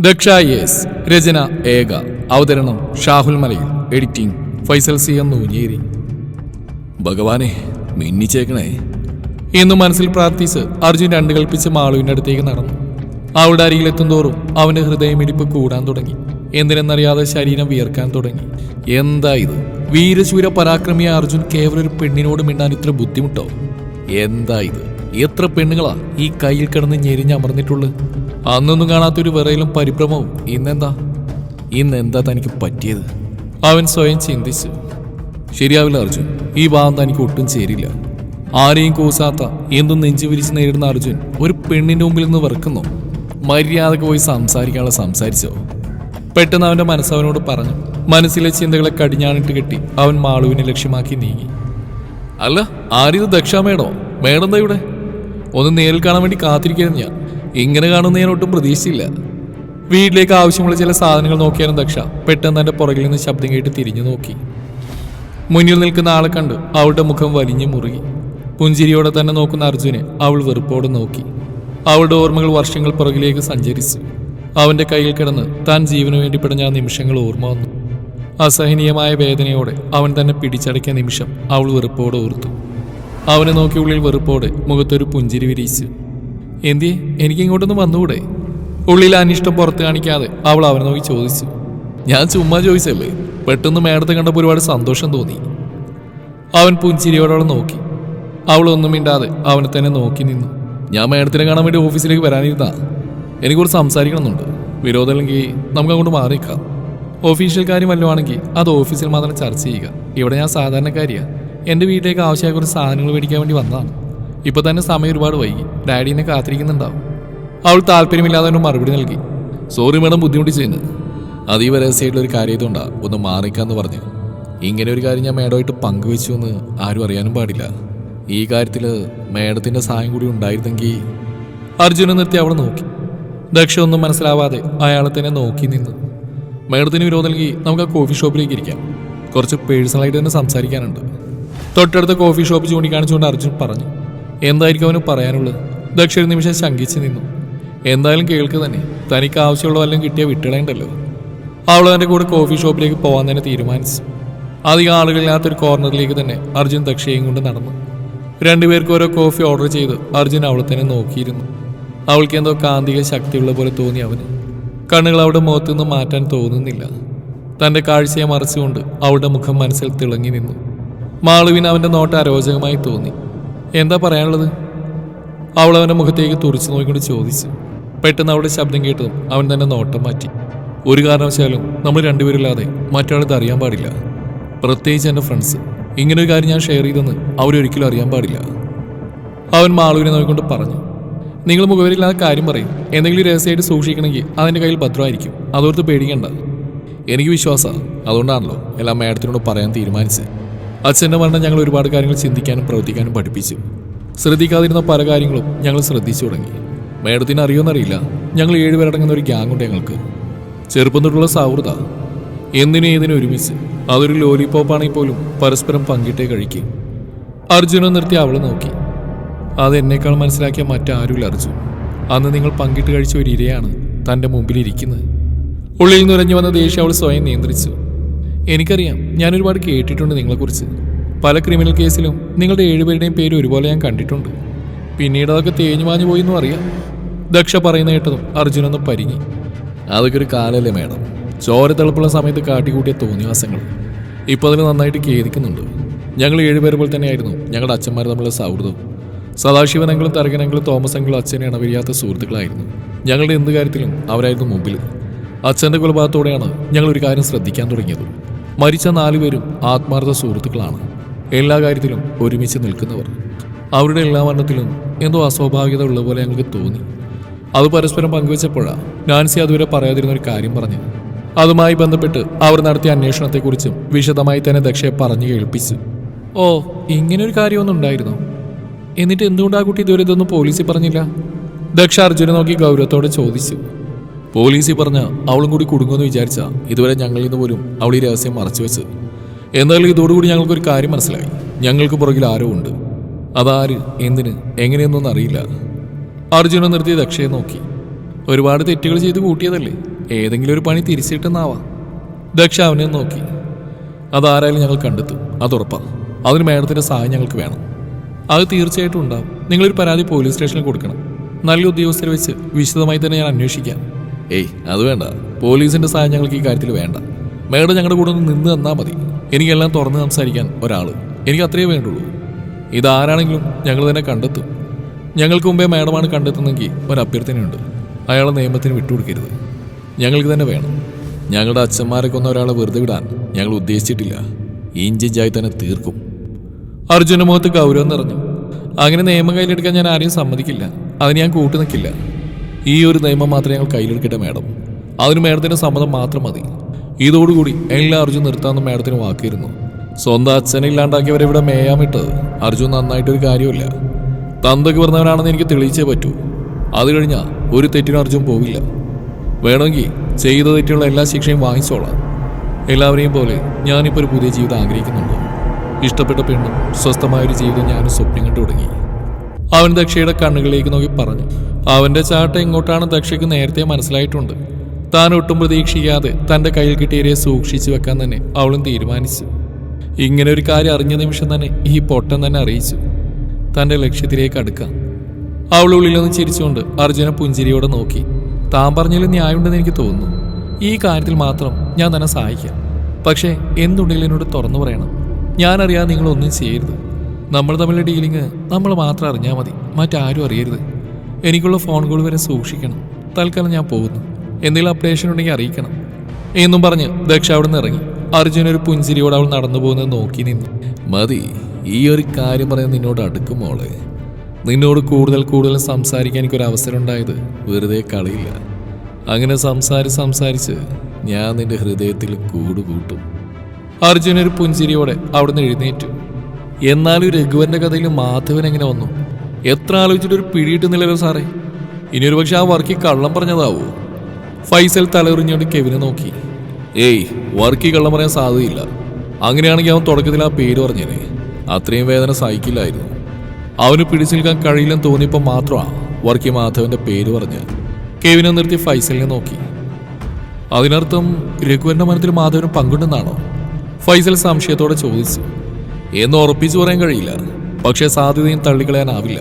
Daksha S രചന ഏക അവതരണം Shahul Malayil editing Faisal C M Noonjeri. ഭഗവാനെ മിന്നിച്ചേക്കണേ. എന്ന് മനസ്സിൽ പ്രാർത്ഥിച്ച് അർജുൻ രണ്ട് കൽപ്പിച്ച് മാളുവിന്റെ അടുത്തേക്ക് നടന്നു. അവളുടെ അരികിലെത്തും തോറും അവന്റെ ഹൃദയമിടിപ്പ് കൂടാൻ തുടങ്ങി. എന്തിനെന്നറിയാതെ ശരീരം വിയർക്കാൻ തുടങ്ങി. എന്താ ഇത്? വീരശൂര പരാക്രമിയ അർജുൻ കേവലൊരു പെണ്ണിനോട് മിണ്ടാൻ ഇത്ര ബുദ്ധിമുട്ടോ? എന്താ ഇത്? എത്ര പെണ്ണുങ്ങളാ ഈ കയ്യിൽ കിടന്ന് ഞെരിഞ്ഞമർന്നിട്ടുള്ളത്? അന്നൊന്നും കാണാത്തൊരു വിറയിലും പരിഭ്രമവും ഇന്നെന്താ? ഇന്നെന്താ തനിക്ക് പറ്റിയത്? അവൻ സ്വയം ചിന്തിച്ചു. ശരിയാവില്ല അർജുൻ. ഈ ഭാഗം തനിക്ക് ഒട്ടും ചേരില്ല. ആരെയും കൂസാത്ത എന്തും നെഞ്ചു വിരിച്ച് നേരിടുന്ന അർജുൻ ഒരു പെണ്ണിന്റെ മുമ്പിൽ നിന്ന് വെറുക്കുന്നു. മര്യാദയ്ക്ക് പോയി സംസാരിക്കാനുള്ള സംസാരിച്ചോ? പെട്ടെന്ന് അവന്റെ മനസ്സവനോട് പറഞ്ഞു. മനസ്സിലെ ചിന്തകളെ കടിഞ്ഞാണിട്ട് കെട്ടി അവൻ മാളുവിനെ ലക്ഷ്യമാക്കി നീങ്ങി. അല്ല ആരിത് ദക്ഷ മേടോ ഇവിടെ? ഒന്ന് നേരിൽ കാണാൻ വേണ്ടി കാത്തിരിക്കുന്നു ഞാൻ. ഇങ്ങനെ കാണുന്ന ഞാൻ ഒട്ടും പ്രതീക്ഷിച്ചില്ല. വീട്ടിലേക്ക് ആവശ്യമുള്ള ചില സാധനങ്ങൾ നോക്കിയാലും ദക്ഷ. പെട്ടെന്ന് തന്റെ പുറകിൽ നിന്ന് ശബ്ദം കേട്ട് തിരിഞ്ഞു നോക്കി. മുന്നിൽ നിൽക്കുന്ന ആളെ കണ്ട്. അവളുടെ മുഖം വലിഞ്ഞു മുറുകി. പുഞ്ചിരിയോടെ തന്നെ നോക്കുന്ന അർജുനെ അവൾ വെറുപ്പോടെ നോക്കി. അവളുടെ ഓർമ്മകൾ വർഷങ്ങൾ പുറകിലേക്ക് സഞ്ചരിച്ചു. അവന്റെ കയ്യിൽ കിടന്ന് താൻ ജീവനു വേണ്ടി പിടഞ്ഞ നിമിഷങ്ങൾ ഓർമ്മ വന്നു. അസഹനീയമായ വേദനയോടെ അവൻ തന്നെ പിടിച്ചടക്കിയ നിമിഷം അവൾ വെറുപ്പോടെ ഓർത്തു. അവനെ നോക്കി ഉള്ളിൽ വെറുപ്പോടെ മുഖത്തൊരു പുഞ്ചിരി വിരിയിച്ചു. എന്തിയെ? എനിക്ക് ഇങ്ങോട്ടൊന്ന് വന്നുകൂടെ? ഉള്ളിൽ അനിഷ്ടം പുറത്ത് കാണിക്കാതെ അവൾ അവനെ നോക്കി ചോദിച്ചു. ഞാൻ ചുമ്മാ ചോദിച്ചല്ലേ പെട്ടെന്ന് മേടത്തെ കണ്ടപ്പോൾ ഒരുപാട് സന്തോഷം തോന്നി. അവൻ പുഞ്ചിരിയോടെ അവളെ നോക്കി ഒന്നും മിണ്ടാതെ അവനെ തന്നെ നോക്കി നിന്നു. ഞാൻ മേടത്തിനെ കാണാൻ വേണ്ടി ഓഫീസിലേക്ക് വരാനിരുന്നാ? എനിക്ക് കുറച്ച് സംസാരിക്കണമെന്നുണ്ട് വിരോധമല്ലെങ്കിൽ നമുക്ക് അങ്ങോട്ട് മാറിക്കാം ഓഫീഷ്യൽ കാര്യം വല്ലതാണെങ്കിൽ അത് ഓഫീസിൽ മാത്രം ചർച്ച ചെയ്യുക. ഇവിടെ ഞാൻ സാധാരണക്കാരിയാ. എന്റെ വീട്ടിലേക്ക് ആവശ്യമായ കുറച്ച് സാധനങ്ങൾ മേടിക്കാൻ വേണ്ടി വന്നതാണ്. ഇപ്പൊ തന്നെ സമയം ഒരുപാട് വൈകി. ഡാഡിനെ കാത്തിരിക്കുന്നുണ്ടാവും. അവൾ താല്പര്യമില്ലാതെ എന്നോട് മറുപടി നൽകി. സോറി മേഡം ബുദ്ധിമുട്ടി ബുദ്ധിമുട്ടിച്ചതിന് അതീവ രഹസ്യമായിട്ടുള്ള ഒരു കാര്യമായതുകൊണ്ടാണ് ഒന്ന് മാറിക്കാന്ന് പറഞ്ഞു. ഇങ്ങനെ ഒരു കാര്യം ഞാൻ മേഡമായിട്ട് പങ്കുവെച്ചു എന്ന് ആരും അറിയാനും പാടില്ല. ഈ കാര്യത്തിൽ മേഡത്തിന്റെ സഹായം കൂടി ഉണ്ടായിരുന്നെങ്കിൽ അർജുനെ നിർത്തി അവളെ നോക്കി. ദക്ഷ ഒന്നും മനസ്സിലാവാതെ അയാളെ തന്നെ നോക്കി നിന്നു. മേഡത്തിന് വിരോധം നൽകി നമുക്ക് ആ കോഫി ഷോപ്പിലേക്ക് ഇരിക്കാം. കുറച്ച് പേഴ്സണലായിട്ട് തന്നെ സംസാരിക്കാനുണ്ട്. തൊട്ടടുത്ത കോഫി ഷോപ്പ് ചൂണ്ടിക്കാണിച്ചുകൊണ്ട് അർജുൻ പറഞ്ഞു. എന്തായിരിക്കും അവന് പറയാനുള്ളത്? ദക്ഷ ഒരു നിമിഷം ശങ്കിച്ച് നിന്നു. എന്തായാലും കേൾക്ക് തന്നെ. തനിക്ക് ആവശ്യമുള്ള വല്ലതും കിട്ടിയ വിട്ടിടേണ്ടല്ലോ അവൾ തന്റെ കൂടെ കോഫി ഷോപ്പിലേക്ക് പോകാൻ തന്നെ തീരുമാനിച്ചു. അധികം ആളുകളില്ലാത്തൊരു കോർണറിലേക്ക് തന്നെ അർജുൻ ദക്ഷയും കൊണ്ട് നടന്നു. രണ്ടുപേർക്ക് ഓരോ കോഫി ഓർഡർ ചെയ്ത് അർജുൻ അവളെ തന്നെ നോക്കിയിരുന്നു. അവൾക്ക് എന്തോ കാന്തിക ശക്തിയുള്ള പോലെ തോന്നി അവന്. കണ്ണുകൾ അവളുടെ മുഖത്തു നിന്ന് മാറ്റാൻ തോന്നുന്നില്ല. തന്റെ കാഴ്ചയെ മറച്ചുകൊണ്ട് അവളുടെ മുഖം മനസ്സിൽ തിളങ്ങി നിന്നു. മാളുവിന് അവന്റെ നോട്ടം അരോചകമായി തോന്നി. എന്താ പറയാനുള്ളത്? അവൾ അവന്റെ മുഖത്തേക്ക് തുറച്ചു നോക്കിക്കൊണ്ട് ചോദിച്ചു. പെട്ടെന്ന് അവളുടെ ശബ്ദം കേട്ടതും അവൻ തന്നെ നോട്ടം മാറ്റി. ഒരു കാരണവശാലും നമ്മൾ രണ്ടുപേരില്ലാതെ മറ്റൊരാളിത് അറിയാൻ പാടില്ല. പ്രത്യേകിച്ച് എന്റെ ഫ്രണ്ട്സ്. ഇങ്ങനെ ഒരു കാര്യം ഞാൻ ഷെയർ ചെയ്തെന്ന് അവരൊരിക്കലും അറിയാൻ പാടില്ല. അവൻ മാളുവിനെ നോക്കിക്കൊണ്ട് പറഞ്ഞു. നിങ്ങൾ മുഖവരില്ലാതെ കാര്യം പറയും. എന്തെങ്കിലും രഹസ്യമായിട്ട് സൂക്ഷിക്കണമെങ്കിൽ അതിന്റെ കയ്യിൽ ഭദ്രമായിരിക്കും. അതോർത്ത് പേടിക്കണ്ട. എനിക്ക് വിശ്വാസമാണ് അതുകൊണ്ടാണല്ലോ എല്ലാം മേഡത്തിനോട് പറയാൻ തീരുമാനിച്ചത്. അച്ഛന്റെ മരണം ഞങ്ങൾ ഒരുപാട് കാര്യങ്ങൾ ചിന്തിക്കാനും പ്രവർത്തിക്കാനും പഠിപ്പിച്ചു. ശ്രദ്ധിക്കാതിരുന്ന പല കാര്യങ്ങളും ഞങ്ങൾ ശ്രദ്ധിച്ചു തുടങ്ങി. മേഡത്തിന് അറിയുമെന്നറിയില്ല ഞങ്ങൾ ഏഴുപേരടങ്ങുന്ന ഒരു ഗ്യാങ് ഉണ്ട് ഞങ്ങൾക്ക്. ചെറുപ്പം തൊട്ടുള്ള സൗഹൃദ എന്തിനും ഏതിനും ഒരുമിച്ച്. അതൊരു ലോലിപ്പോപ്പാണെങ്കിൽ പോലും പരസ്പരം പങ്കിട്ടേ കഴിക്കും. അർജുനെ നിർത്തി അവളെ നോക്കി. അത് എന്നേക്കാൾ മനസ്സിലാക്കിയ മറ്റാരുമില്ല അർജുൻ അന്ന് നിങ്ങൾ പങ്കിട്ട് കഴിച്ച ഒരു ഇരയാണ് തന്റെ മുമ്പിലിരിക്കുന്നത് ഉള്ളിൽ നിറഞ്ഞു വന്ന ദേഷ്യം അവൾ സ്വയം നിയന്ത്രിച്ചു. എനിക്കറിയാം. ഞാൻ ഒരുപാട് കേട്ടിട്ടുണ്ട് നിങ്ങളെക്കുറിച്ച്. പല ക്രിമിനൽ കേസിലും നിങ്ങളുടെ ഏഴുപേരുടെയും പേര് ഒരുപോലെ ഞാൻ കണ്ടിട്ടുണ്ട്. പിന്നീട് അതൊക്കെ തേഞ്ഞു മാഞ്ഞു പോയി എന്നും അറിയാം. ദക്ഷ പറയുന്ന കേട്ടതും അർജുനൊന്ന് പരിങ്ങി. അതൊക്കെ ഒരു കാലല്ലേ മേഡം. ചോര തിളപ്പുള്ള സമയത്ത് കാട്ടിക്കൂട്ടിയ തോന്നിവാസങ്ങൾ. ഇപ്പോൾ അതിൽ നന്നായിട്ട് ഖേദിക്കുന്നുണ്ട്. ഞങ്ങൾ ഏഴുപേരെ പോലെ തന്നെയായിരുന്നു. ഞങ്ങളുടെ അച്ഛന്മാർ തമ്മിലുള്ള സൗഹൃദം സദാശിവനങ്ങളും തരകനങ്ങളും തോമസങ്ങളും അച്ഛനെ അണവരിയാത്ത സുഹൃത്തുക്കളായിരുന്നു. ഞങ്ങളുടെ എന്ത് കാര്യത്തിലും അവരായിരുന്നു മുമ്പിൽ അച്ഛന്റെ കൊലപാതകത്തോടെയാണ് ഞങ്ങൾ ഒരു കാര്യം ശ്രദ്ധിക്കാൻ തുടങ്ങിയത്. മരിച്ച നാലുപേരും ആത്മാർത്ഥ സുഹൃത്തുക്കളാണ്. എല്ലാ കാര്യത്തിലും ഒരുമിച്ച് നിൽക്കുന്നവർ. അവരുടെ എല്ലാ മരണത്തിലും എന്തോ അസ്വാഭാവികത ഉള്ള പോലെ ഞങ്ങൾക്ക് തോന്നി. അത് പരസ്പരം പങ്കുവച്ചപ്പോഴാണ് നാൻസി അതുവരെ പറയാതിരുന്ന ഒരു കാര്യം പറഞ്ഞു. അതുമായി ബന്ധപ്പെട്ട് അവർ നടത്തിയ അന്വേഷണത്തെക്കുറിച്ചും വിശദമായി തന്നെ ദക്ഷയെ പറഞ്ഞു കേൾപ്പിച്ചു. ഓ ഇങ്ങനൊരു കാര്യമൊന്നും ഉണ്ടായിരുന്നോ? എന്നിട്ട് എന്തുകൊണ്ട് കുട്ടി ഇതുവരെ ഇതൊന്നും പോലീസിൽ പറഞ്ഞില്ല? ദക്ഷ അർജുനെ നോക്കി ഗൗരവത്തോടെ ചോദിച്ചു. പോലീസിൽ പറഞ്ഞ അവളും കൂടി കുടുങ്ങുമെന്ന് വിചാരിച്ച ഇതുവരെ ഞങ്ങളിൽ നിന്ന് പോലും അവൾ ഈ രഹസ്യം മറച്ചു വെച്ചത്. എന്നാലും ഇതോടുകൂടി ഞങ്ങൾക്കൊരു കാര്യം മനസ്സിലായി. ഞങ്ങൾക്ക് പുറകിൽ ആരോ ഉണ്ട്. അതാര് എന്തിന് എങ്ങനെയെന്നൊന്നും അറിയില്ല. അർജുനെ നിർത്തി ദക്ഷയെ നോക്കി. ഒരുപാട് തെറ്റുകൾ ചെയ്ത് കൂട്ടിയതല്ലേ? ഏതെങ്കിലും ഒരു പണി തിരിച്ചിട്ടെന്നാവാം. ദക്ഷ അവനെ നോക്കി. അതാരായാലും ഞങ്ങൾ കണ്ടെത്തും. അതുറപ്പാണ് അതിന് മേഡത്തിന്റെ സഹായം ഞങ്ങൾക്ക് വേണം. അത് തീർച്ചയായിട്ടും ഉണ്ടാവും. നിങ്ങളൊരു പരാതി പോലീസ് സ്റ്റേഷനിൽ കൊടുക്കണം. നല്ല ഉദ്യോഗസ്ഥരെ വെച്ച് വിശദമായി തന്നെ ഞാൻ അന്വേഷിക്കാം. ഏയ് അത് വേണ്ട. പോലീസിന്റെ സഹായം ഞങ്ങൾക്ക് ഈ കാര്യത്തിൽ വേണ്ട. മേഡം ഞങ്ങളുടെ കൂടെ ഒന്ന് നിന്ന് തന്നാൽ മതി. എനിക്കെല്ലാം തുറന്ന് സംസാരിക്കാൻ ഒരാൾ എനിക്ക് അത്രയേ വേണ്ടുള്ളൂ. ഇതാരാണെങ്കിലും ഞങ്ങൾ തന്നെ കണ്ടെത്തും. ഞങ്ങൾക്ക് മുമ്പേ മേഡമാണ് കണ്ടെത്തുന്നെങ്കിൽ ഒരു അഭ്യർത്ഥനയുണ്ട് അയാളെ നിയമത്തിന് വിട്ടുകൊടുക്കരുത്. ഞങ്ങൾക്ക് തന്നെ വേണം. ഞങ്ങളുടെ അച്ഛന്മാരെ കൊന്ന ഒരാളെ വെറുതെ വിടാൻ ഞങ്ങൾ ഉദ്ദേശിച്ചിട്ടില്ല. ഇഞ്ചിഞ്ചായി തന്നെ തീർക്കും. അർജുന മുഖത്ത് ഗൗരവം നിറഞ്ഞു. അങ്ങനെ നിയമം കയ്യിലെടുക്കാൻ ഞാൻ ആരെയും സമ്മതിക്കില്ല. അതിന് ഞാൻ കൂട്ടു നിൽക്കില്ല ഈ ഒരു നിയമം മാത്രമേ ഞങ്ങൾ കയ്യിലെടുക്കട്ടെ മാഡം. അതിന് മാഡത്തിന്റെ സമ്മതം മാത്രം മതി. ഇതോടുകൂടി എല്ലാ അർജുൻ നിർത്താമെന്ന് മാഡത്തിന് വാക്കിയിരുന്നു സ്വന്തം അച്ഛനെ ഇല്ലാണ്ടാക്കിയവരെ ഇവിടെ മേയാമിട്ടത് അർജുൻ നന്നായിട്ടൊരു കാര്യമില്ല തന്തക്ക് പറഞ്ഞവനാണെന്ന് എനിക്ക് തെളിയിച്ചേ പറ്റൂ. അത് കഴിഞ്ഞാൽ ഒരു തെറ്റിനും അർജുൻ പോവില്ല. വേണമെങ്കിൽ ചെയ്ത തെറ്റുള്ള എല്ലാ ശിക്ഷയും വാങ്ങിച്ചോളാം. എല്ലാവരെയും പോലെ ഞാനിപ്പോൾ ഒരു പുതിയ ജീവിതം ആഗ്രഹിക്കുന്നുണ്ട്. ഇഷ്ടപ്പെട്ട പെണ്ണും സ്വസ്ഥമായൊരു ജീവിതം ഞാനും സ്വപ്നം കണ്ടു തുടങ്ങി. അവൻ ദക്ഷയുടെ കണ്ണുകളിലേക്ക് നോക്കി പറഞ്ഞു അവന്റെ ചാട്ട എങ്ങോട്ടാണ് ദക്ഷയ്ക്ക് നേരത്തെ മനസ്സിലായിട്ടുണ്ട്. താൻ ഒട്ടും പ്രതീക്ഷിക്കാതെ തന്റെ കയ്യിൽ കിട്ടിയവരെ സൂക്ഷിച്ചു വെക്കാൻ തന്നെ അവളും തീരുമാനിച്ചു. ഇങ്ങനെ ഒരു കാര്യം അറിഞ്ഞ നിമിഷം തന്നെ ഈ പൊട്ടൻ തന്നെ അറിയിച്ചു. തന്റെ ലക്ഷ്യത്തിലേക്ക് അടുക്കാം. അവളുള്ളിൽ നിന്ന് ചിരിച്ചുകൊണ്ട് അർജുന പുഞ്ചിരിയോടെ നോക്കി. താൻ പറഞ്ഞതിൽ ന്യായമുണ്ടെന്ന് എനിക്ക് തോന്നുന്നു. ഈ കാര്യത്തിൽ മാത്രം ഞാൻ തന്നെ സഹായിക്കാം. പക്ഷേ എന്തുണ്ടെങ്കിലും എന്നോട് തുറന്നു പറയണം. ഞാനറിയാതെ നിങ്ങളൊന്നും ചെയ്യരുത്. നമ്മൾ തമ്മിലെ ഡീലിങ് നമ്മൾ മാത്രം അറിഞ്ഞാൽ മതി. മറ്റാരും അറിയരുത്. എനിക്കുള്ള ഫോൺ കോൾ വരെ സൂക്ഷിക്കണം. തൽക്കാലം ഞാൻ പോകുന്നു. എന്തെങ്കിലും അപ്ഡേഷൻ ഉണ്ടെങ്കിൽ അറിയിക്കണം. എന്നും പറഞ്ഞ് ദക്ഷ അവിടെ നിന്ന് ഇറങ്ങി. അർജുൻ ഒരു പുഞ്ചിരിയോടെ അവൾ നടന്നു പോകുന്നത് നോക്കി നിന്നു. മതി ഈ ഒരു കാര്യം പറയാൻ നിന്നോട് അടുക്കും മോളെ. നിന്നോട് കൂടുതൽ കൂടുതൽ സംസാരിക്കാൻ എനിക്കൊരു അവസരം ഉണ്ടായത് വെറുതെ കളിയില്ല. അങ്ങനെ സംസാരിച്ച് സംസാരിച്ച് ഞാൻ നിന്റെ ഹൃദയത്തിൽ കൂടുകൂട്ടും. അർജുൻ ഒരു പുഞ്ചിരിയോടെ അവിടുന്ന് എഴുന്നേറ്റു. എന്നാലും രഘുവന്റെ കഥയിൽ മാധവൻ എങ്ങനെ വന്നു? എത്ര ആലോചിച്ചിട്ട് ഒരു പിടിയിട്ടുന്നില്ലല്ലോ സാറേ. ഇനി ഒരു പക്ഷെ ആ വർക്കി കള്ളം പറഞ്ഞതാവോ? ഫൈസൽ തലറിഞ്ഞുകൊണ്ട് കെവിനെ നോക്കി. ഏയ് വർക്കി കള്ളം പറയാൻ സാധ്യതയില്ല. അങ്ങനെയാണെങ്കിൽ അവൻ തുടക്കത്തിൽ ആ പേര് പറഞ്ഞേനെ. അത്രയും വേദന സഹിക്കില്ലായിരുന്നു. അവന് പിടിച്ചു നിൽക്കാൻ കഴിയില്ലെന്ന് തോന്നിയപ്പോൾ മാത്രമാണ് വർക്കി മാധവന്റെ പേര് പറഞ്ഞ് കെവിനെ നിർത്തി ഫൈസലിനെ നോക്കി. അതിനർത്ഥം രഘുവന്റെ മനത്തിൽ മാധവന് പങ്കുണ്ടെന്നാണോ? ഫൈസൽ സംശയത്തോടെ ചോദിച്ചു. എന്ന് ഉറപ്പിച്ചു പറയാൻ കഴിയില്ല. പക്ഷേ സാധ്യതയും തള്ളിക്കളയാനാവില്ല.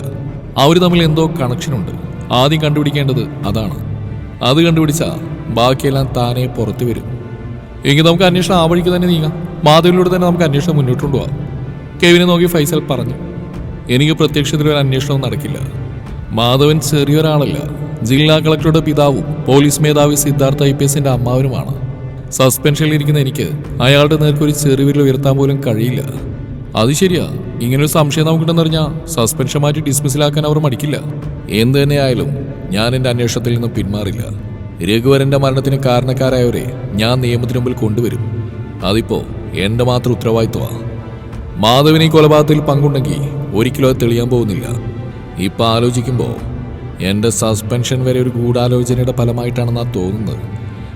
അവർ തമ്മിൽ എന്തോ കണക്ഷനുണ്ട്. ആദ്യം കണ്ടുപിടിക്കേണ്ടത് അതാണ്. അത് കണ്ടുപിടിച്ചാ ബാക്കിയെല്ലാം താനേ പുറത്തു വരും. എങ്കിൽ നമുക്ക് അന്വേഷണം ആ വഴിക്ക് തന്നെ നീങ്ങാം. മാധവിലൂടെ തന്നെ നമുക്ക് അന്വേഷണം മുന്നോട്ട് കൊണ്ടുപോകാം കെവിനെ നോക്കി ഫൈസൽ പറഞ്ഞു. എനിക്ക് പ്രത്യക്ഷത്തിൽ ഒരു അന്വേഷണവും നടക്കില്ല. മാധവൻ ചെറിയൊരാളല്ല. ജില്ലാ കളക്ടറുടെ പിതാവും പോലീസ് മേധാവി സിദ്ധാർത്ഥ ഐ പി എസിന്റെ അമ്മാവനുമാണ്. സസ്പെൻഷനിൽ ഇരിക്കുന്ന എനിക്ക് അയാളുടെ നേർക്കൊരു ചെറുവിരൽ ഉയർത്താൻ പോലും കഴിയില്ല. അത് ശരിയാ. ഇങ്ങനൊരു സംശയം നമുക്കുണ്ടെന്നറിഞ്ഞാൽ സസ്പെൻഷൻ മാറ്റി ഡിസ്മിസിലാക്കാൻ അവർ മടിക്കില്ല. എന്ത് തന്നെയായാലും ഞാൻ എന്റെ അന്വേഷണത്തിൽ നിന്ന് പിന്മാറില്ല. രഘുവരന്റെ മരണത്തിന് കാരണക്കാരായവരെ ഞാൻ നിയമത്തിന് മുമ്പിൽ കൊണ്ടുവരും. അതിപ്പോ എന്റെ മാത്രം ഉത്തരവാദിത്വമാണ് മാധവിനെ കൊലപാതകത്തിൽ പങ്കുണ്ടെങ്കിൽ ഒരിക്കലും അത് തെളിയാൻ പോകുന്നില്ല. ഇപ്പൊ ആലോചിക്കുമ്പോൾ എന്റെ സസ്പെൻഷൻ വരെ ഒരു ഗൂഢാലോചനയുടെ ഫലമായിട്ടാണെന്നാ തോന്നുന്നത്.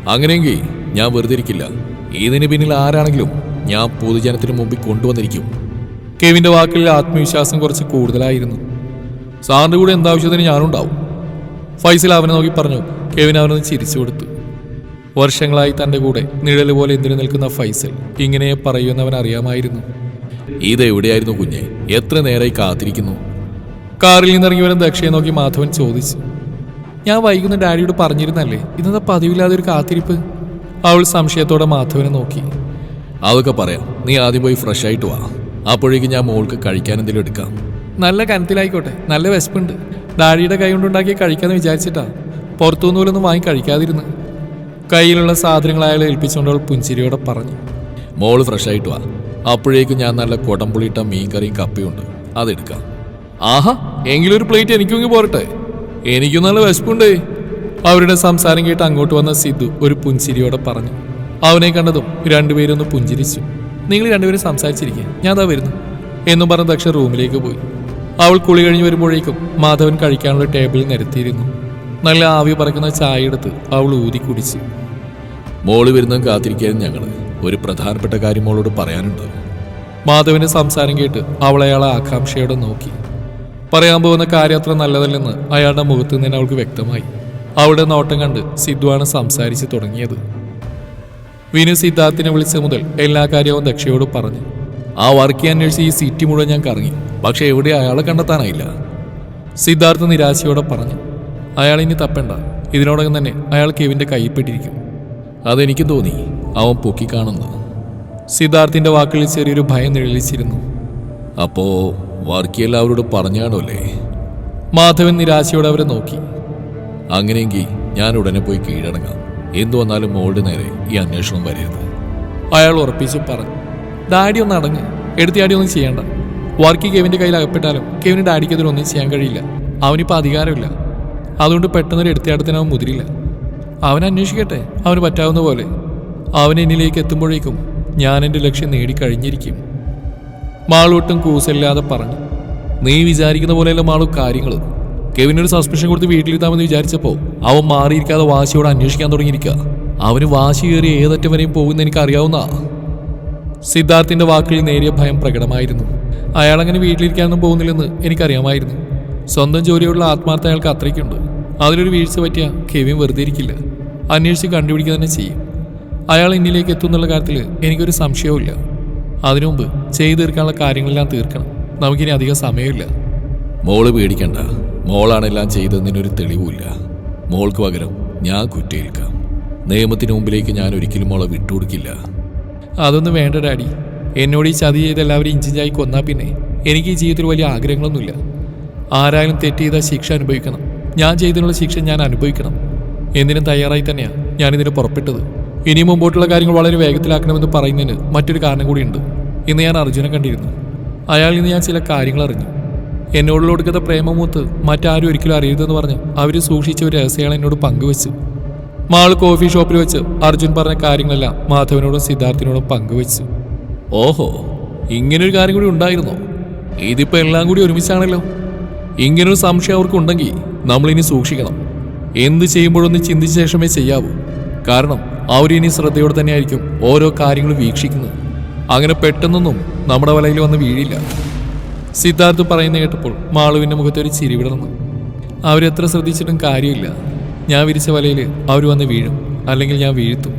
അങ്ങനെയെങ്കിൽ ഞാൻ വെറുതെ ഇരിക്കില്ല. ഇതിന് പിന്നിൽ ആരാണെങ്കിലും ഞാൻ പൊതുജനത്തിന് മുമ്പിൽ കൊണ്ടുവന്നിരിക്കും. കെവിന്റെ വാക്കിൽ ആത്മവിശ്വാസം കുറച്ച് കൂടുതലായിരുന്നു. സാറിന്റെ കൂടെ എന്താവശ്യത്തിന് ഞാനുണ്ടാവും. ഫൈസൽ അവനെ നോക്കി പറഞ്ഞു കെവിൻ അവനൊന്ന് ചിരിച്ചു കൊടുത്തു. വർഷങ്ങളായി തന്റെ കൂടെ നിഴൽ പോലെ എന്തിനു നിൽക്കുന്ന ഫൈസൽ ഇങ്ങനെ പറയുമെന്ന് അവൻ അറിയാമായിരുന്നു. ഇതെവിടെയായിരുന്നു കുഞ്ഞെ? എത്ര നേരമായി കാത്തിരിക്കുന്നു? കാറിൽ നിന്നിറങ്ങിയവരും ദക്ഷയെ നോക്കി മാധവൻ ചോദിച്ചു. ഞാൻ വൈകുന്ന ഡാഡിയോട് പറഞ്ഞിരുന്നല്ലേ ഇന്നത്തെ പതിവില്ലാതെ ഒരു കാത്തിരിപ്പ്? അവൾ സംശയത്തോടെ മാധവനെ നോക്കി. അതൊക്കെ പറയാം. നീ ആദ്യം പോയി ഫ്രഷ് ആയിട്ട് വാ. അപ്പോഴേക്കും ഞാൻ മോൾക്ക് കഴിക്കാൻ എന്തെങ്കിലും എടുക്കാം. നല്ല കനത്തിലായിക്കോട്ടെ. നല്ല വിശപ്പുണ്ട്. ഡാഡിയുടെ കൈ കൊണ്ടുണ്ടാക്കി കഴിക്കാന്ന് വിചാരിച്ചിട്ടാ. പുറത്തുനിന്ന് പോലൊന്നും വാങ്ങി കഴിക്കാതിരുന്ന്. കയ്യിലുള്ള സാധനങ്ങൾ അയാളെ ഏൽപ്പിച്ചുകൊണ്ട് പുഞ്ചിരിയോടെ പറഞ്ഞു. മോൾ ഫ്രഷ് ആയിട്ട് വാ. അപ്പോഴേക്കും ഞാൻ നല്ല കുടംപുളിയിട്ട മീൻ കറിയും കപ്പയുണ്ട് അതെടുക്കാം. ആഹാ എങ്കിലും ഒരു പ്ലേറ്റ് എനിക്കും പോരട്ടെ. എനിക്കും നല്ല വിശപ്പുണ്ടേ. അവരുടെ സംസാരം കേട്ട് അങ്ങോട്ട് വന്ന സിദ്ധു ഒരു പുഞ്ചിരിയോടെ പറഞ്ഞു. അവനെ കണ്ടതും രണ്ടുപേരൊന്ന് പുഞ്ചിരിച്ചു. നിങ്ങൾ രണ്ടുപേരും സംസാരിച്ചിരിക്കുക ഞാൻ അതാ വരുന്നു. എന്നും പറഞ്ഞ് ദക്ഷ റൂമിലേക്ക് പോയി. അവൾ കുളി കഴിഞ്ഞ് വരുമ്പോഴേക്കും മാധവൻ കഴിക്കാനുള്ള ടേബിളിൽ നിരത്തിയിരുന്നു. നല്ല ആവി പറക്കുന്ന ചായ എടുത്ത് അവൾ ഊതി കുടിച്ച്. മോൾ വരുന്നതും കാത്തിരിക്കാനും ഞങ്ങൾ ഒരു പ്രധാനപ്പെട്ട കാര്യം മോളോട് പറയാനുണ്ട്. മാധവന്റെ സംസാരം കേട്ട് അവൾ അയാളെ ആകാംക്ഷയോടെ നോക്കി. പറയാൻ പോകുന്ന കാര്യം അത്ര നല്ലതല്ലെന്ന് അയാളുടെ മുഖത്ത് നിന്ന് അവൾക്ക് വ്യക്തമായി. അവളുടെ നോട്ടം കണ്ട് സിദ്ധുവാണ് സംസാരിച്ച് തുടങ്ങിയത്. വിനു സിദ്ധാർത്ഥിനെ വിളിച്ച മുതൽ എല്ലാ കാര്യവും ദക്ഷയോട് പറഞ്ഞു. ആ വർക്ക് അന്വേഷിച്ച് ഈ സിറ്റി മുഴുവൻ ഞാൻ കറങ്ങി. പക്ഷെ എവിടെ അയാളെ കണ്ടെത്താനായില്ല. സിദ്ധാർത്ഥ നിരാശയോടെ പറഞ്ഞു അയാൾ ഇനി തപ്പേണ്ട. ഇതിനോടകം തന്നെ അയാൾ കെവിന്റെ കൈപ്പെട്ടിരിക്കും അതെനിക്കും തോന്നി. അവൻ പൊക്കി കാണുന്നു. സിദ്ധാർത്ഥിന്റെ വാക്കുകളിൽ ചെറിയൊരു ഭയം നിഴലിച്ചിരുന്നു. അപ്പോ വർക്കിയെല്ലാം അവരോട് പറഞ്ഞാണല്ലേ മാധവൻ നിരാശയോടെ അവരെ നോക്കി. അങ്ങനെയെങ്കിൽ ഞാൻ ഉടനെ പോയി കീഴടങ്ങാം. എന്തു വന്നാലും മോളുടെ നേരെ ഈ അന്വേഷണം വരരുത്. അയാൾ ഉറപ്പിച്ച് പറഞ്ഞു ഡാഡി ഒന്ന് അടങ്ങ്. എടുത്തിയാടി ഒന്നും ചെയ്യണ്ട. വർക്കി കെവിന്റെ കയ്യിൽ അകപ്പെട്ടാലും കെവിന് ഡാഡിക്ക് അതിലൊന്നും ചെയ്യാൻ കഴിയില്ല. അവനിപ്പോൾ അധികാരമില്ല. അതുകൊണ്ട് പെട്ടെന്നൊരു എടുത്തിയാടത്തിന് അവൻ മുതിരില്ല. അവൻ അന്വേഷിക്കട്ടെ. അവന് പറ്റാവുന്ന പോലെ. അവൻ എന്നിലേക്ക് എത്തുമ്പോഴേക്കും ഞാൻ എന്റെ ലക്ഷ്യം നേടിക്കഴിഞ്ഞിരിക്കും. മാളൊട്ടും കൂസല്ലാതെ പറഞ്ഞു നീ വിചാരിക്കുന്ന പോലെയല്ല മാളു കാര്യങ്ങൾ കെവിനൊരു സസ്പെൻഷൻ കൊടുത്ത് വീട്ടിലിരുത്താമെന്ന് വിചാരിച്ചപ്പോൾ അവൻ മാറിയിരിക്കാതെ വാശിയോട് അന്വേഷിക്കാൻ തുടങ്ങിയിരിക്കുക അവന് വാശി കയറി ഏതറ്റം വരെയും പോകുന്ന എനിക്ക് അറിയാവുന്ന സിദ്ധാർത്ഥിന്റെ വാക്കുകളിൽ നേരിയ ഭയം പ്രകടമായിരുന്നു. അയാൾ അങ്ങനെ വീട്ടിലിരിക്കാനൊന്നും പോകുന്നില്ലെന്ന് എനിക്കറിയാമായിരുന്നു. സ്വന്തം ജോലിയോടുള്ള ആത്മാർത്ഥ അയാൾക്ക് അത്രയ്ക്കുണ്ട്. അതിലൊരു വീഴ്ച പറ്റിയ കെവിൻ വെറുതെ ഇരിക്കില്ല. അന്വേഷിച്ച് കണ്ടുപിടിക്കുക തന്നെ ചെയ്യും. അയാൾ എന്നിലേക്ക് എത്തുന്നുള്ള കാര്യത്തിൽ എനിക്കൊരു സംശയവുമില്ല അതിനു മുമ്പ് ചെയ്തു തീർക്കാനുള്ള കാര്യങ്ങളെല്ലാം തീർക്കണം. നമുക്കിനി അധികം സമയമില്ല. മോൾ പേടിക്കണ്ട. മോളാണ് എല്ലാം ചെയ്തതിനൊരു തെളിവുമില്ല. മോൾക്ക് പകരം ഞാൻ കുറ്റേൽക്കാം. നിയമത്തിന് മുമ്പിലേക്ക് ഞാൻ ഒരിക്കലും മോളെ വിട്ടുകൊടുക്കില്ല. അതൊന്നും വേണ്ട ഡാഡി. എന്നോട് ഈ ചതി ചെയ്ത് എല്ലാവരും ഇഞ്ചിഞ്ചായി കൊന്നാൽ പിന്നെ എനിക്ക് ഈ ജീവിതത്തിൽ വലിയ ആഗ്രഹങ്ങളൊന്നുമില്ല. ആരായാലും തെറ്റ് ചെയ്താൽ ശിക്ഷ അനുഭവിക്കണം. ഞാൻ ചെയ്തതിനുള്ള ശിക്ഷ ഞാൻ അനുഭവിക്കണം. എന്തിനും തയ്യാറായി തന്നെയാണ് ഞാനിതിന് പുറപ്പെട്ടത്. ഇനി മുമ്പോട്ടുള്ള കാര്യങ്ങൾ വളരെ വേഗത്തിലാക്കണമെന്ന് പറയുന്നതിന് മറ്റൊരു കാരണം കൂടിയുണ്ട് ഇന്ന് ഞാൻ അർജുനെ കണ്ടിരുന്നു. അയാളിൽ നിന്ന് ഞാൻ ചില കാര്യങ്ങൾ അറിഞ്ഞു. എന്നോടുള്ള കൊടുക്കുന്ന പ്രേമമൂത്ത് മറ്റാരും ഒരിക്കലും അറിയരുതെന്ന് പറഞ്ഞ് അവർ സൂക്ഷിച്ച ഒരു രഹസ്യങ്ങൾ എന്നോട് പങ്കുവച്ചു. മാൾ കോഫി ഷോപ്പിൽ വെച്ച് അർജുൻ പറഞ്ഞ കാര്യങ്ങളെല്ലാം മാധവനോടും സിദ്ധാർത്ഥിനോടും പങ്കുവച്ചു. ഓഹോ ഇങ്ങനൊരു കാര്യം കൂടി ഉണ്ടായിരുന്നോ? ഇതിപ്പോൾ എല്ലാം കൂടി ഒരുമിച്ചാണല്ലോ. ഇങ്ങനൊരു സംശയം അവർക്കുണ്ടെങ്കിൽ നമ്മളിനി സൂക്ഷിക്കണം. എന്ത് ചെയ്യുമ്പോഴൊന്ന് ചിന്തിച്ച ശേഷമേ ചെയ്യാവൂ. കാരണം അവരിനി ശ്രദ്ധയോടെ തന്നെയായിരിക്കും ഓരോ കാര്യങ്ങളും വീക്ഷിക്കുന്നത്. അങ്ങനെ പെട്ടെന്നൊന്നും നമ്മുടെ വലയിൽ വന്ന് വീഴില്ല. സിദ്ധാർത്ഥ് പറയുന്ന കേട്ടപ്പോൾ മാളുവിന്റെ മുഖത്ത് ഒരു ചിരി വിടർന്നു. അവരെത്ര ശ്രദ്ധിച്ചിട്ടും കാര്യമില്ല. ഞാൻ വിരിച്ച വലയിൽ അവർ വന്ന് വീഴും. അല്ലെങ്കിൽ ഞാൻ വീഴ്ത്തും.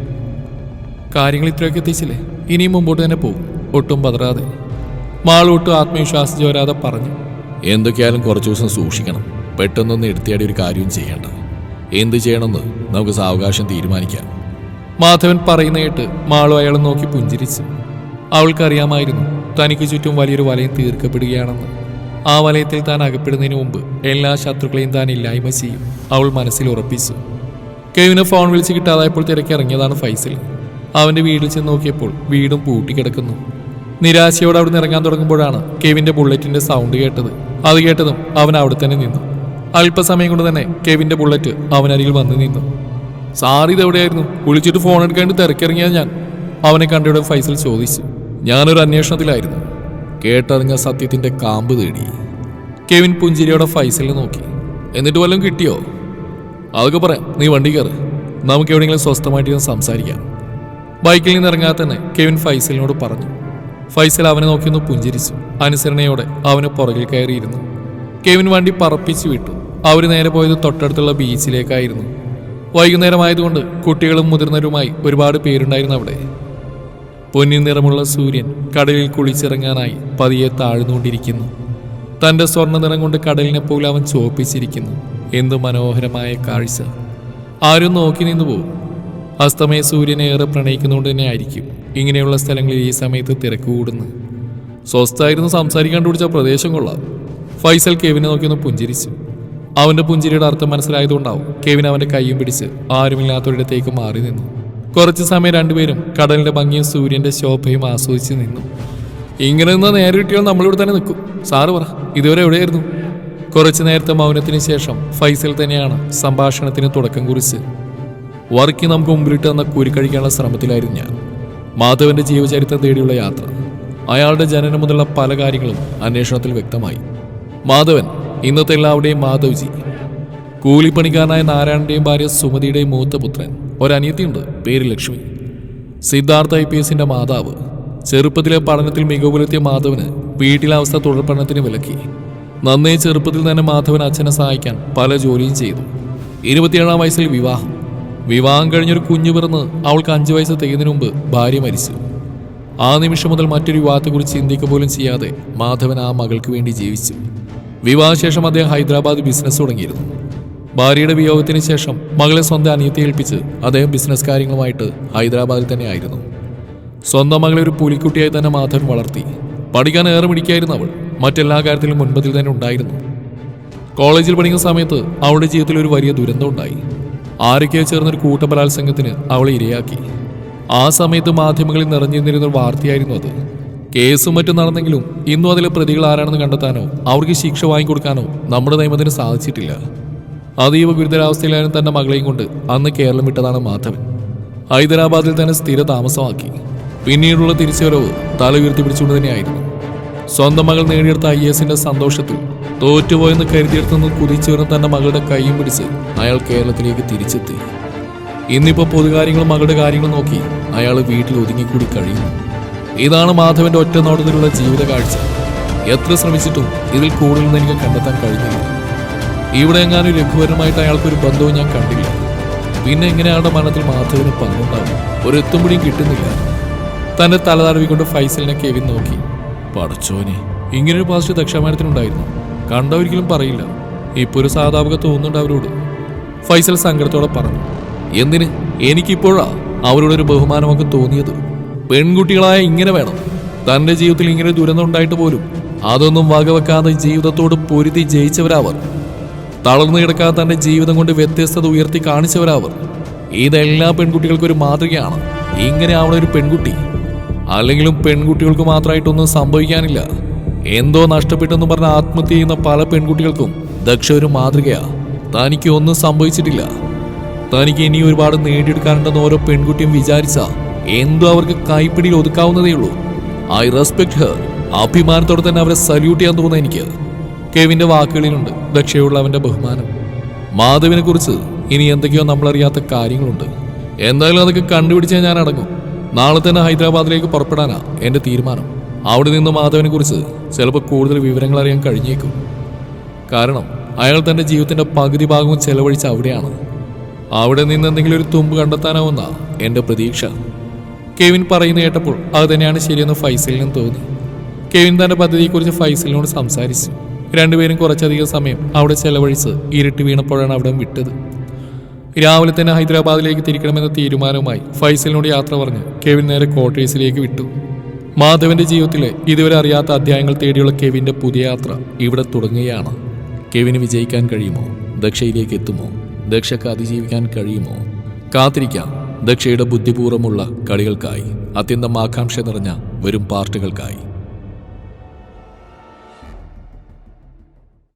കാര്യങ്ങൾ ഇത്രയൊക്കെ എത്തിച്ചില്ലേ? ഇനിയും മുമ്പോട്ട് തന്നെ പോകും ഒട്ടും പതറാതെ. മാളു ഒട്ടും ആത്മവിശ്വാസം ചോരാതെ പറഞ്ഞു. എന്തൊക്കെയായാലും കുറച്ച് ദിവസം സൂക്ഷിക്കണം. പെട്ടെന്നൊന്ന് എടുത്തിയാടി ഒരു കാര്യവും ചെയ്യേണ്ട എന്ത് ചെയ്യണമെന്ന് നമുക്ക് സാവകാശം തീരുമാനിക്കാം. മാധവൻ പറയുന്ന കേട്ട് മാളു അയാളെ നോക്കി പുഞ്ചിരിച്ചു. അവൾക്കറിയാമായിരുന്നു തനിക്ക് ചുറ്റും വലിയൊരു വലയം തീർക്കപ്പെടുകയാണെന്ന്. ആ വലയത്തിൽ താൻ അകപ്പെടുന്നതിന് മുമ്പ് എല്ലാ ശത്രുക്കളെയും താൻ ഇല്ലായ്മ ചെയ്യും. അവൾ മനസ്സിൽ ഉറപ്പിച്ചു. കെവിനെ ഫോൺ വിളിച്ച് കിട്ടാതായപ്പോൾ തിരക്കിറങ്ങിയതാണ് ഫൈസൽ. അവന്റെ വീട്ടിൽ ചെന്ന് നോക്കിയപ്പോൾ വീടും പൂട്ടിക്കിടക്കുന്നു. നിരാശയോടെ അവിടെ ഇറങ്ങാൻ തുടങ്ങുമ്പോഴാണ് കെവിന്റെ ബുള്ളറ്റിന്റെ സൗണ്ട് കേട്ടത്. അത് കേട്ടതും അവൻ അവിടെ തന്നെ നിന്നു. അല്പസമയം കൊണ്ട് തന്നെ കെവിന്റെ ബുള്ളറ്റ് അവനരികിൽ വന്ന് നിന്നു. സാർ ഇതെവിടെയായിരുന്നു? വിളിച്ചിട്ട് ഫോൺ എടുക്കാണ്ട് തിരക്കിറങ്ങിയാൽ ഞാൻ. അവനെ കണ്ടയുടെ ഫൈസൽ ചോദിച്ചു. ഞാനൊരു അന്വേഷണത്തിലായിരുന്നു. കേട്ടറിഞ്ഞ സത്യത്തിന്റെ കാമ്പ് തേടി. കെവിൻ പുഞ്ചിരിയോടെ ഫൈസലിനെ നോക്കി. എന്നിട്ട് വല്ലതും കിട്ടിയോ? അതൊക്കെ പറയാം. നീ വണ്ടി കയറ്. നമുക്ക് എവിടെയെങ്കിലും സ്വസ്ഥമായിട്ട് സംസാരിക്കാം. ബൈക്കിൽ നിന്ന് ഇറങ്ങാതെ തന്നെ കെവിൻ ഫൈസലിനോട് പറഞ്ഞു. ഫൈസൽ അവനെ നോക്കിയൊന്ന് പുഞ്ചിരിച്ചു. അനുസരണയോടെ അവന് പുറകിൽ കയറിയിരുന്നു. കെവിൻ വണ്ടി പറപ്പിച്ചു വിട്ടു. അവർ നേരെ പോയത് തൊട്ടടുത്തുള്ള ബീച്ചിലേക്കായിരുന്നു. വൈകുന്നേരമായതുകൊണ്ട് കുട്ടികളും മുതിർന്നവരുമായി ഒരുപാട് പേരുണ്ടായിരുന്നു അവിടെ. പൊന്നിൻ നിറമുള്ള സൂര്യൻ കടലിൽ കുളിച്ചിറങ്ങാനായി പതിയെ താഴ്ന്നുകൊണ്ടിരിക്കുന്നു. തന്റെ സ്വർണ നിറം കൊണ്ട് കടലിനെ പോലെ അവൻ ചോപ്പിച്ചിരിക്കുന്നു എന്തു മനോഹരമായ കാഴ്ച. ആരും നോക്കി നിന്നു പോകും അസ്തമയ സൂര്യനെ ഏറെ പ്രണയിക്കുന്നതുകൊണ്ട് തന്നെ ആയിരിക്കും ഇങ്ങനെയുള്ള സ്ഥലങ്ങളിൽ ഈ സമയത്ത് തിരക്ക് കൂടുന്നു സ്വസ്ഥായിരുന്നു സംസാരിക്കാൻ പിടിച്ച പ്രദേശം കൊള്ളാം. ഫൈസൽ കെവിനെ നോക്കിയൊന്ന് പുഞ്ചിരിച്ചു. അവന്റെ പുഞ്ചിരിയുടെ അർത്ഥം മനസ്സിലായതുകൊണ്ടാവും കെവിൻ അവന്റെ കൈയും പിടിച്ച് ആരുമില്ലാത്തൊരിടത്തേക്ക് മാറി നിന്നു. കുറച്ചു സമയം രണ്ടുപേരും കടലിന്റെ ഭംഗിയും സൂര്യന്റെ ശോഭയും ആസ്വദിച്ച് നിന്നു. ഇങ്ങനെ നിന്ന് നേരെ കിട്ടിയാൽ നമ്മളിവിടെ തന്നെ നിൽക്കും. സാറ് പറ ഇതുവരെ എവിടെയായിരുന്നു? കുറച്ചു നേരത്തെ മൗനത്തിന് ശേഷം ഫൈസൽ തന്നെയാണ് സംഭാഷണത്തിന് തുടക്കം കുറിച്ച്. വർക്കി നമുക്ക് മുമ്പിലിട്ട് തന്ന കൂരിക്കഴിക്കാനുള്ള ശ്രമത്തിലായിരുന്നു ഞാൻ. മാധവന്റെ ജീവചരിത്രം തേടിയുള്ള യാത്ര. അയാളുടെ ജനനം മുതലുള്ള പല കാര്യങ്ങളും അന്വേഷണത്തിൽ വ്യക്തമായി. മാധവൻ ഇന്നത്തെ എല്ലാവരുടെയും മാധവ്ജി. കൂലിപ്പണിക്കാരനായ നാരായണന്റെയും ഭാര്യ സുമതിയുടെയും മൂത്ത പുത്രൻ. ഒരനിയത്തിയുണ്ട് പേര് ലക്ഷ്മി. സിദ്ധാർത്ഥ ഐ പി എസിന്റെ മാതാവ്. ചെറുപ്പത്തിലെ പഠനത്തിൽ മികവ് പുലർത്തിയ മാധവന് വീട്ടിലെ അവസ്ഥ തുടർ പഠനത്തിന് വിലക്കി. നന്നേ ചെറുപ്പത്തിൽ തന്നെ മാധവൻ അച്ഛനെ സഹായിക്കാൻ പല ജോലിയും ചെയ്തു. ഇരുപത്തിയേഴാം വയസ്സിൽ വിവാഹം. വിവാഹം കഴിഞ്ഞൊരു കുഞ്ഞു പിറന്ന് അവൾക്ക് അഞ്ചു വയസ്സ് തികയുന്നതിന് മുമ്പ് ഭാര്യ മരിച്ചു. ആ നിമിഷം മുതൽ മറ്റൊരു വിവാഹത്തെക്കുറിച്ച് ചിന്തിക്കുക പോലും ചെയ്യാതെ മാധവൻ ആ മകൾക്ക് വേണ്ടി ജീവിച്ചു. വിവാഹശേഷം അദ്ദേഹം ഹൈദരാബാദ് ബിസിനസ് തുടങ്ങിയിരുന്നു. ഭാര്യയുടെ വിയോഗത്തിന് ശേഷം മകളെ സ്വന്തം അനിയത്തെ ഏൽപ്പിച്ച് അദ്ദേഹം ബിസിനസ് കാര്യങ്ങളുമായിട്ട് ഹൈദരാബാദിൽ തന്നെ ആയിരുന്നു. സ്വന്തം മകളെ ഒരു പുലിക്കുട്ടിയായി തന്നെ മാധവൻ വളർത്തി. പഠിക്കാൻ ഏറെ പിടിക്കായിരുന്നു അവൾ. മറ്റെല്ലാ കാര്യത്തിലും മുൻപതിൽ തന്നെ ഉണ്ടായിരുന്നു. കോളേജിൽ പഠിക്കുന്ന സമയത്ത് അവളുടെ ജീവിതത്തിൽ ഒരു വലിയ ദുരന്തം ഉണ്ടായി. ആരൊക്കെയോ ചേർന്നൊരു കൂട്ടബലാത്സംഗത്തിന് അവളെ ഇരയാക്കി. ആ സമയത്ത് മാധ്യമങ്ങളിൽ നിറഞ്ഞിരുന്നിരുന്ന ഒരു വാർത്തയായിരുന്നു അത്. കേസും മറ്റും നടന്നെങ്കിലും ഇന്നും അതിലെ പ്രതികൾ ആരാണെന്ന് കണ്ടെത്താനോ അവർക്ക് ശിക്ഷ വാങ്ങിക്കൊടുക്കാനോ നമ്മുടെ നിയമത്തിന് സാധിച്ചിട്ടില്ല. അതീവ ഗുരുതരാവസ്ഥയിലായിരുന്നു തന്റെ മകളെയും കൊണ്ട് അന്ന് കേരളം വിട്ടതാണ് മാധവൻ. ഹൈദരാബാദിൽ തന്നെ സ്ഥിര താമസമാക്കി. പിന്നീടുള്ള തിരിച്ചുവരവ് തല ഉയർത്തി പിടിച്ചുകൊണ്ട് തന്നെയായിരുന്നു. സ്വന്തം മകൾ നേടിയെടുത്ത ഐ എസിന്റെ സന്തോഷത്തിൽ തോറ്റുപോയെന്ന് കരുതിയെടുത്തുനിന്ന് കുതിച്ചു വരുന്ന തന്റെ മകളുടെ കൈയും പിടിച്ച് അയാൾ കേരളത്തിലേക്ക് തിരിച്ചെത്തി. ഇന്നിപ്പോ പൊതുകാര്യങ്ങളും മകളുടെ കാര്യങ്ങളും നോക്കി അയാൾ വീട്ടിൽ ഒതുങ്ങിക്കൂടി കഴിയുന്നു ഇതാണ് മാധവന്റെ ഒറ്റ നോട്ടത്തിലുള്ള ജീവിത കാഴ്ച. എത്ര ശ്രമിച്ചിട്ടും ഇതിൽ കൂടുതലൊന്നും എനിക്ക് കണ്ടെത്താൻ കഴിഞ്ഞില്ല. ഇവിടെ എങ്ങാനും ലഘുവരമായിട്ട് അയാൾക്കൊരു ബന്ധവും ഞാൻ കണ്ടില്ല. പിന്നെ എങ്ങനെ അയാളുടെ മരണത്തിൽ മാധവന് പങ്കുണ്ടാവും? ഒരു എത്തുമ്പടിയും കിട്ടുന്നില്ല. തന്റെ തലതടവിക്കൊണ്ട് ഫൈസലിനെ കെവിൻ നോക്കി. പടച്ചോനെ ഇങ്ങനൊരു പാസ്റ്റ് ദക്ഷാമാനത്തിനുണ്ടായിരുന്നു. കണ്ട ഒരിക്കലും പറയില്ല. ഇപ്പൊ ഒരു സാധാപക തോന്നുന്നുണ്ട് അവരോട്. ഫൈസൽ സങ്കടത്തോടെ പറഞ്ഞു. എന്തിന്? എനിക്കിപ്പോഴാ അവരോടൊരു ഒരു ബഹുമാനമൊക്കെ തോന്നിയത്. പെൺകുട്ടികളായ ഇങ്ങനെ വേണം. തന്റെ ജീവിതത്തിൽ ഇങ്ങനെ ദുരന്തം ഉണ്ടായിട്ട് പോലും അതൊന്നും വകവെക്കാതെ ജീവിതത്തോട് പൊരുതി ജയിച്ചവരാവർ. തളർന്നു കിടക്കാതെ തന്റെ ജീവിതം കൊണ്ട് വ്യത്യസ്തത ഉയർത്തി കാണിച്ചവരാവർ. ഇതെല്ലാ പെൺകുട്ടികൾക്കും ഒരു മാതൃകയാണ്. ഇങ്ങനെ ആവണ ഒരു പെൺകുട്ടി. അല്ലെങ്കിലും പെൺകുട്ടികൾക്ക് മാത്രമായിട്ടൊന്നും സംഭവിക്കാനില്ല. എന്തോ നഷ്ടപ്പെട്ടെന്ന് പറഞ്ഞ ആത്മഹത്യ ചെയ്യുന്ന പല പെൺകുട്ടികൾക്കും ദക്ഷ ഒരു മാതൃകയാ. തനിക്ക് ഒന്നും സംഭവിച്ചിട്ടില്ല. തനിക്ക് ഇനി ഒരുപാട് നേടിയെടുക്കാനുണ്ടെന്ന് ഓരോ പെൺകുട്ടിയും വിചാരിച്ച എന്തോ അവർക്ക് കൈപ്പിടിയിൽ ഒതുക്കാവുന്നതേ ഉള്ളൂ ഐ റെസ്പെക്ട് ഹർ. അഭിമാനത്തോടെ തന്നെ അവരെ സല്യൂട്ട് ചെയ്യാൻ തോന്നുന്നു എനിക്ക്. കെവിന്റെ വാക്കുകളിലുണ്ട്. ദക്ഷയുള്ള അവന്റെ ബഹുമാനം. മാധവിനെ കുറിച്ച് ഇനി എന്തൊക്കെയോ നമ്മളറിയാത്ത കാര്യങ്ങളുണ്ട്. എന്തായാലും അതൊക്കെ കണ്ടുപിടിച്ചാൽ ഞാൻ അടങ്ങും. നാളെ തന്നെ ഹൈദരാബാദിലേക്ക് പുറപ്പെടാനാ എന്റെ തീരുമാനം. അവിടെ നിന്ന് മാധവനെ കുറിച്ച് ചിലപ്പോൾ കൂടുതൽ വിവരങ്ങൾ അറിയാൻ കഴിഞ്ഞേക്കും. കാരണം അയാൾ തന്റെ ജീവിതത്തിന്റെ പകുതി ഭാഗവും ചെലവഴിച്ച അവിടെയാണ്. അവിടെ നിന്ന് എന്തെങ്കിലും ഒരു തുമ്പ് കണ്ടെത്താനാവുന്ന എന്റെ പ്രതീക്ഷ. കെവിൻ പറയുന്ന കേട്ടപ്പോൾ അത് തന്നെയാണ് ശരിയെന്ന് ഫൈസലിനും തോന്നി. കെവിൻ തന്റെ പദ്ധതിയെക്കുറിച്ച് ഫൈസലിനോട് സംസാരിച്ചു. രണ്ടുപേരും കുറച്ചധികം സമയം അവിടെ ചെലവഴിച്ച് ഇരുട്ട് വീണപ്പോഴാണ് അവിടെ വിട്ടത്. രാവിലെ തന്നെ ഹൈദരാബാദിലേക്ക് തിരിക്കണമെന്ന തീരുമാനവുമായി ഫൈസലിനോട് യാത്ര പറഞ്ഞ് കെവിൻ നേരെ ക്വാർട്ടേഴ്സിലേക്ക് വിട്ടു. മാധവന്റെ ജീവിതത്തിലെ ഇതുവരെ അറിയാത്ത അധ്യായങ്ങൾ തേടിയുള്ള കെവിന്റെ പുതിയ യാത്ര ഇവിടെ തുടങ്ങുകയാണ്. കെവിന് വിജയിക്കാൻ കഴിയുമോ? ദക്ഷയിലേക്ക് എത്തുമോ? ദക്ഷക്ക് അതിജീവിക്കാൻ കഴിയുമോ? കാത്തിരിക്കാം. ദക്ഷയുടെ ബുദ്ധിപൂർവമുള്ള കളികൾക്കായി അത്യന്തം ആകാംക്ഷ നിറഞ്ഞ വരും പാർട്ടുകൾക്കായി.